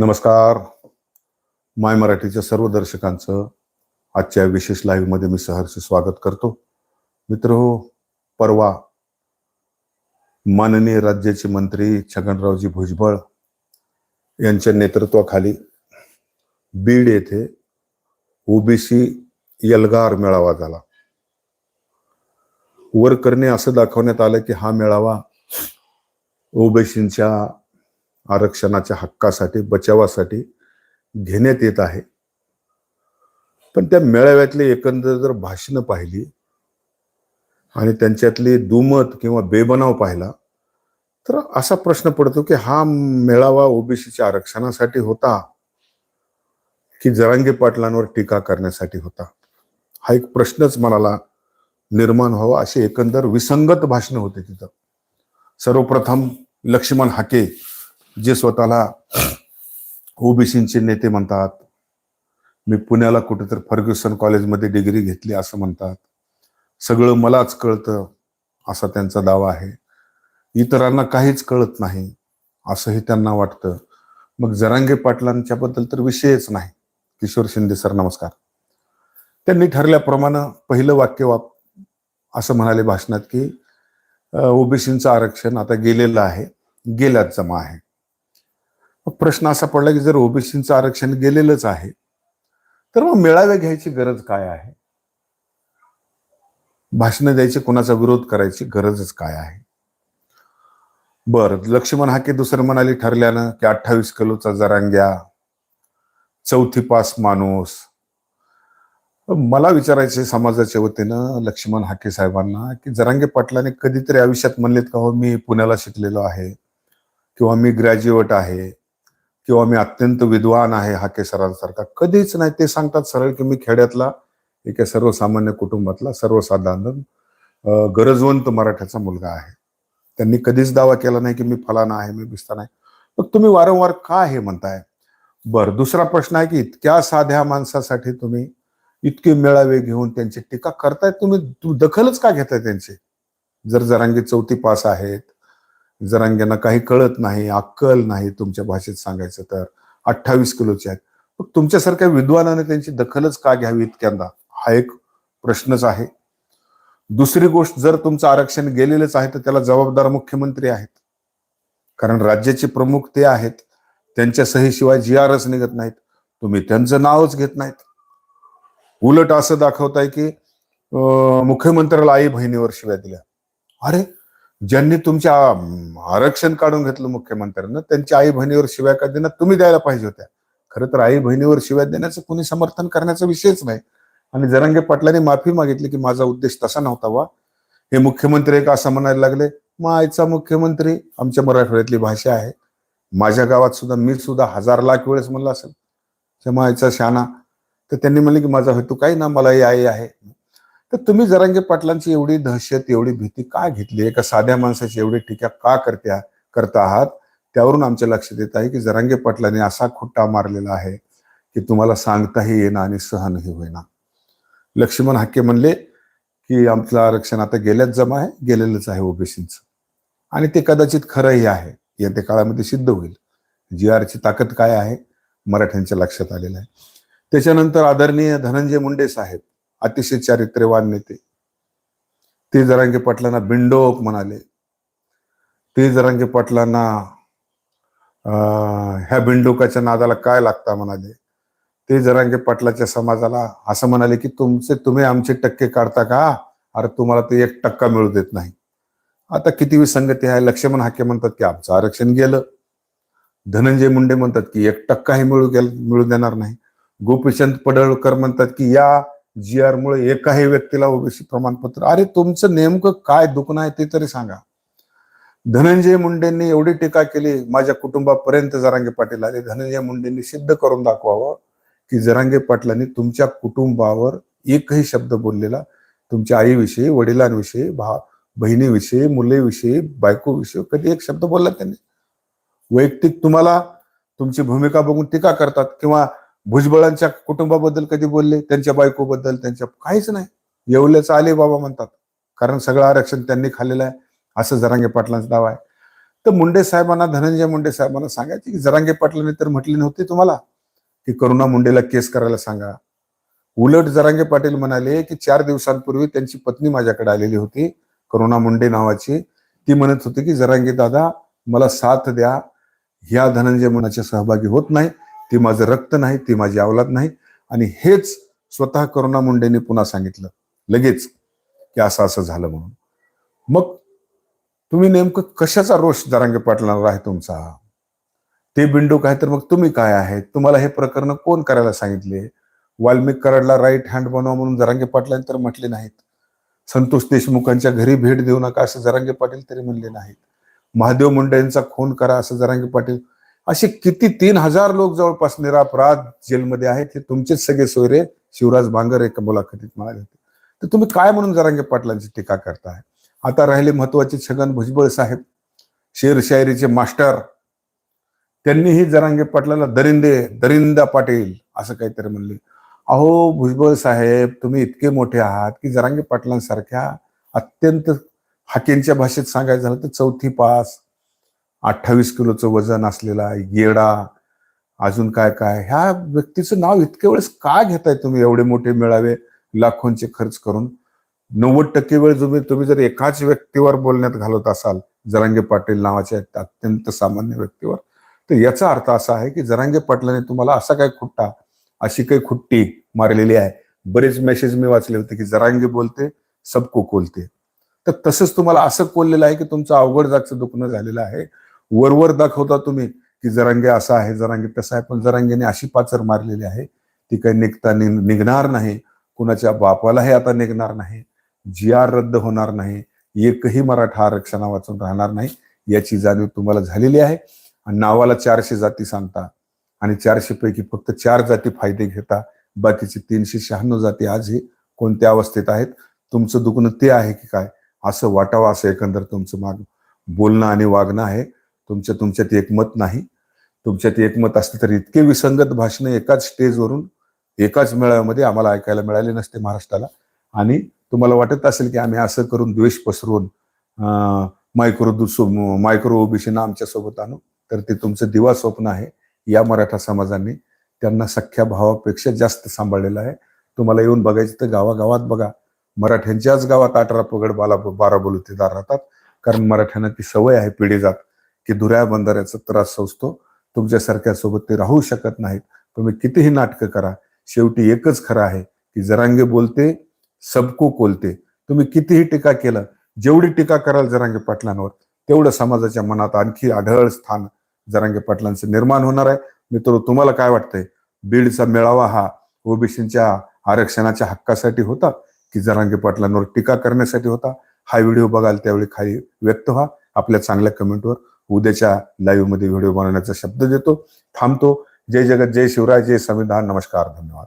नमस्कार. माय मराठीच्या सर्व दर्शकांचं आजच्या विशेष लाईव्हमध्ये मी सहर्ष स्वागत करतो. मित्र हो, परवा माननीय राज्याचे मंत्री छगनरावजी भुजबळ यांच्या नेतृत्वाखाली बीड येथे ओबीसी यलगार मेळावा झाला. वर करणे असं दाखवण्यात आलं की हा मेळावा ओबीसींच्या आरक्षणाच्या हक्कासाठी बचावासाठी घेण्यात येत आहे. पण त्या मेळाव्यातली एकंदर जर भाषणं पाहिली आणि त्यांच्यातली दुमत किंवा बेबनाव पाहिला तर असा प्रश्न पडतो की हा मेळावा ओबीसीच्या आरक्षणासाठी होता की जरांगे पाटलांवर टीका करण्यासाठी होता? हा एक प्रश्नच मनाला निर्माण व्हावा अशी एकंदर विसंगत भाषणं होते तिथं. सर्वप्रथम लक्ष्मण हाके जे स्वतःला ओबीसीचे नेते म्हणतात मी पुण्याला कुठेतरी फर्ग्युसन कॉलेजमध्ये डिग्री घेतली असं म्हणतात. सगळं मलाच कळतं असा त्यांचा दावा आहे. इतरांना काहीच कळत नाही असंही त्यांना वाटतं. मग जरांगे पाटलांच्या बद्दल तर विषयच नाही. किशोर शिंदे सर नमस्कार. त्यांनी ठरल्याप्रमाणे पहिलं वाक्य वाप असं म्हणाले भाषणात की ओबीसीचं आरक्षण आता गेलेलं आहे गेल्यात जमा आहे. प्रश्न असा पडला की जर ओबीसीचं आरक्षण गेलेलंच आहे तर मग मेळावे घ्यायची गरज काय आहे? भाषण द्यायची कोणाचा विरोध करायची गरजच काय आहे? बर लक्ष्मण हाके दुसरं म्हणाले ठरल्यानं की अठ्ठावीस किलोचा जरांग्या चौथी पास माणूस. मला विचारायचे समाजाच्या वतीनं लक्ष्मण हाके साहेबांना की जरांगे पाटलाने कधीतरी आयुष्यात म्हणलेत का हो मी पुण्याला शिकलेलो आहे किंवा मी ग्रॅज्युएट आहे किंवा मी अत्यंत विद्वान आहे हा केसरांसारखा कधीच नाही. ते सांगतात सरळ की मी खेड्यातला एका सर्वसामान्य कुटुंबातला सर्वसाधारण गरजवंत मराठ्याचा मुलगा आहे. त्यांनी कधीच दावा केला नाही की मी फलाना आहे मी बिस्ताना आहे मग तुम्ही वारंवार का हे म्हणताय? बर दुसरा प्रश्न आहे की इतक्या साध्या माणसासाठी तुम्ही इतके मेळावे घेऊन त्यांची टीका करताय तुम्ही दखलच का घेताय त्यांची? जर जरांगी चौथी पास आहेत जरांग्यांना काही कळत नाही अक्कल नाही तुमच्या भाषेत सांगायचं तर अठ्ठावीस किलोचे आहेत. मग तुमच्यासारख्या विद्वानाने त्यांची दखलच का घ्यावी इतक्यांदा? हा एक प्रश्नच आहे. दुसरी गोष्ट जर तुमचं आरक्षण गेलेलंच आहे तर त्याला जबाबदार मुख्यमंत्री आहेत. कारण राज्याचे प्रमुख ते आहेत. त्यांच्या सहीशिवाय जी आरच निघत नाहीत. तुम्ही त्यांचं नावच घेत नाहीत. उलट असं दाखवताय की मुख्यमंत्र्याला आई बहिणीवर शिव्या दिल्या. अरे ज्यांनी तुमच्या आरक्षण काढून घेतलं मुख्यमंत्र्यांना त्यांच्या आई बहिणीवर शिव्या का देणं तुम्ही द्यायला पाहिजे होत्या. खरं तर आई बहिणीवर शिव्या देण्याचं कुणी समर्थन करण्याचा विषयच नाही. आणि जरांगे पाटलांनी माफी मागितली की माझा उद्देश तसा नव्हता वा. हे मुख्यमंत्री एक असं म्हणायला लागले? मायचा मुख्यमंत्री आमच्या मराठवाड्यातली भाषा आहे. माझ्या गावात सुद्धा मी सुद्धा हजार लाख वेळेस म्हणलं असेल. मायचा शाना तर त्यांनी म्हणले की माझा हेतू काही ना मला आई आहे. तर तुम्ही जरांगे पाटलांची एवढी दहशत एवढी भीती का घेतली? एका साध्या माणसाची एवढी टीका का करत्या करता आहात? त्यावरून आमच्या लक्षात येत आहे की जरांगे पाटलांनी असा खुट्टा मारलेला आहे की तुम्हाला सांगताही येणं आणि सहनही होईना. लक्ष्मण हाके म्हणले की आमचं आरक्षण आता गेल्याच जमा आहे गेलेलंच आहे ओबीसीच. आणि ते कदाचित खरंही आहे. येत्या काळामध्ये सिद्ध होईल. जी आरची ताकद काय आहे? मराठ्यांच्या लक्षात आलेलं आहे. त्याच्यानंतर आदरणीय धनंजय मुंडे साहेब अतिशय चारित्र्यवान नेते. ते जरांगे पाटलांना बिंडोक म्हणाले. ते जरांगे पाटलांना ह्या बिंडोकाच्या नादाला काय लागता म्हणाले. ते जरांगे पाटलाच्या समाजाला असं म्हणाले की तुमचे तुम्ही आमचे टक्के काढता का? अरे तुम्हाला ते एक टक्का मिळू देत नाही. आता किती विसंगती आहे लक्ष्मण हाके म्हणतात की आमचं आरक्षण गेलं. धनंजय मुंडे म्हणतात की एक टक्काही मिळू गेल मिळू देणार नाही. गोपीचंद पडळकर म्हणतात की या जी आर मुळे एकाही व्यक्तीला ओबीसी प्रमाणपत्र. अरे तुमचं नेमकं काय दुखणं आहे ते तरी सांगा. धनंजय मुंडेंनी एवढी टीका केली माझ्या कुटुंबापर्यंत जरांगे पाटील आले. धनंजय मुंडेंनी सिद्ध करून दाखवावं की जरांगे पाटलांनी तुमच्या कुटुंबावर एकही शब्द बोललेला तुमच्या आईविषयी वडिलांविषयी भा बहिणीविषयी मुलेविषयी बायकोविषयी कधी एक शब्द बोलला त्यांनी? वैयक्तिक तुम्हाला तुमची भूमिका बघून टीका करतात किंवा भुजबळांच्या कुटुंबाबद्दल कधी बोलले? त्यांच्या बायकोबद्दल त्यांच्या काहीच नाही. येवल्याचं आले बाबा म्हणतात. कारण सगळं आरक्षण त्यांनी खाल्लेलं आहे. असं जरांगे पाटलांचा दावा आहे. तर मुंडे साहेबांना धनंजय मुंडे साहेबांना सांगायचे की जरांगे पाटलांनी तर म्हटले नव्हते तुम्हाला की करुणा मुंडेला केस करायला सांगा. उलट जरांगे पाटील म्हणाले की चार दिवसांपूर्वी त्यांची पत्नी माझ्याकडे आलेली होती करुणा मुंडे नावाची. ती म्हणत होती की जरांगे दादा मला साथ द्या. ह्या धनंजय मुनाच्या सहभागी होत नाही. ती माझं रक्त नाही ती माझी अवलाद नाही. आणि हेच स्वतः करुणा मुंडेने पुन्हा सांगितलं. लगेच की असं असं झालं म्हणून. मग तुम्ही नेमकं कशाचा रोष जरांगे पाटलांवर आहे तुमचा? ते बिंडूक आहे तर मग तुम्ही काय आहेत तुम्हाला हे प्रकरण कोण करायला सांगितले? वाल्मिक कराडला राईट हँड बनवा म्हणून जरांगे पाटलांनी तर म्हटले नाहीत. संतोष देशमुखांच्या घरी भेट देऊ नका असं जरांगे पाटील तरी म्हणले नाहीत. महादेव मुंडे यांचा खून करा असं जरांगे पाटील असे किती तीन हजार लोक जवळपास निरापराध जेलमध्ये आहेत हे तुमचेच सगळे सोयरे शिवराज भांगर एका मुलाखतीत म्हणाले होते. तर तुम्ही काय म्हणून जरांगे पाटलांची टीका करताय? आता राहिले महत्त्वाचे छगन भुजबळ साहेब शेरशायरीचे मास्टर. त्यांनीही जरांगे पाटलाला दरिंदे दरिंदा पाटील असं काहीतरी म्हणले. अहो भुजबळ साहेब तुम्ही इतके मोठे आहात की जरांगे पाटलांसारख्या अत्यंत हाकेंच्या भाषेत सांगायचं झालं तर चौथी पास अठ्ठावीस किलोचं वजन असलेला येडा अजून काय काय? ह्या व्यक्तीचं नाव इतके वेळेस का घेताय तुम्ही एवढे मोठे मिळावे लाखोंचे खर्च करून? नव्वद टक्के वेळ तुम्ही तुम्ही जर एकाच व्यक्तीवर बोलण्यात घालत असाल जरांगे पाटील नावाच्या अत्यंत सामान्य व्यक्तीवर तर याचा अर्थ असा आहे की जरांगे पाटलाने तुम्हाला असा काय खुट्टा अशी काही खुट्टी मारलेली आहे. बरेच मेसेज मी वाचले होते की जरांगे बोलते सबको कोलते. तर तसंच तुम्हाला असं कोललेलं आहे की तुमचं अवघड जागचं दुखणं झालेलं आहे. वरवर दाखवता तुम्ही की जरांगे असा आहे जरांगे तसा आहे पण जरांगेने अशी पाचर मारलेली आहे. ती काही निघता नि- निघणार नाही. कुणाच्या बापालाही आता निघणार नाही. जी आर रद्द होणार नाही. एकही मराठा आरक्षणा वाचून राहणार नाही. याची जाणीव तुम्हाला झालेली आहे. आणि नावाला चारशे जाती सांगता. आणि चारशे पैकी फक्त चार जाती फायदे घेता. बाकीचे तीनशे शहाण्णव जाती आजही कोणत्या अवस्थेत आहेत? तुमचं दुखणं ते आहे की काय? असं वाटावं असं एकंदर तुमचं माग बोलणं आणि वागणं आहे. तुमच्या तुमच्यात एकमत नाही. तुमच्यात एकमत असतं तर इतके विसंगत भाषणं एकाच स्टेजवरून एकाच मेळाव्यामध्ये आम्हाला ऐकायला मिळाले नसते महाराष्ट्राला. आणि तुम्हाला वाटत असेल की आम्ही असं करून द्वेष पसरवून मायक्रो दुसो मायक्रो ओबीसीना आमच्यासोबत आणू तर ते तुमचं दिवा स्वप्न आहे. या मराठा समाजाने त्यांना सख्या भावापेक्षा जास्त सांभाळलेलं आहे. तुम्हाला येऊन बघायचं तर गावागावात बघा. मराठ्यांच्याच गावात अठरा पगड बाला बारा बलुतेदार राहतात. कारण मराठ्यांना ती सवय आहे पिढी जात की दुऱ्या बंधाऱ्याचा त्रास सोसतो तुमच्यासारख्या सोबत ते राहू शकत नाहीत. तुम्ही कितीही नाटकं करा. शेवटी एकच खरं आहे की जरांगे बोलते सबको कोलते. तुम्ही कितीही टीका केलं जेवढी टीका कराल जरांगे पाटलांवर तेवढं समाजाच्या मनात आणखी आढळ स्थान जरांगे पाटलांचं निर्माण होणार आहे. मित्र तुम्हाला काय वाटतंय? बीडचा मेळावा हा ओबीसीच्या आरक्षणाच्या हक्कासाठी होता की जरांगे पाटलांवर टीका करण्यासाठी होता? हा व्हिडिओ बघाल त्यावेळी खाली व्यक्त व्हा. आपल्या चांगल्या कमेंटवर उद्याच्या लाईव्हमध्ये व्हिडिओ बनवण्याचा शब्द देतो. थांबतो. जय जगत जय शिवराय जय संविधान. नमस्कार धन्यवाद.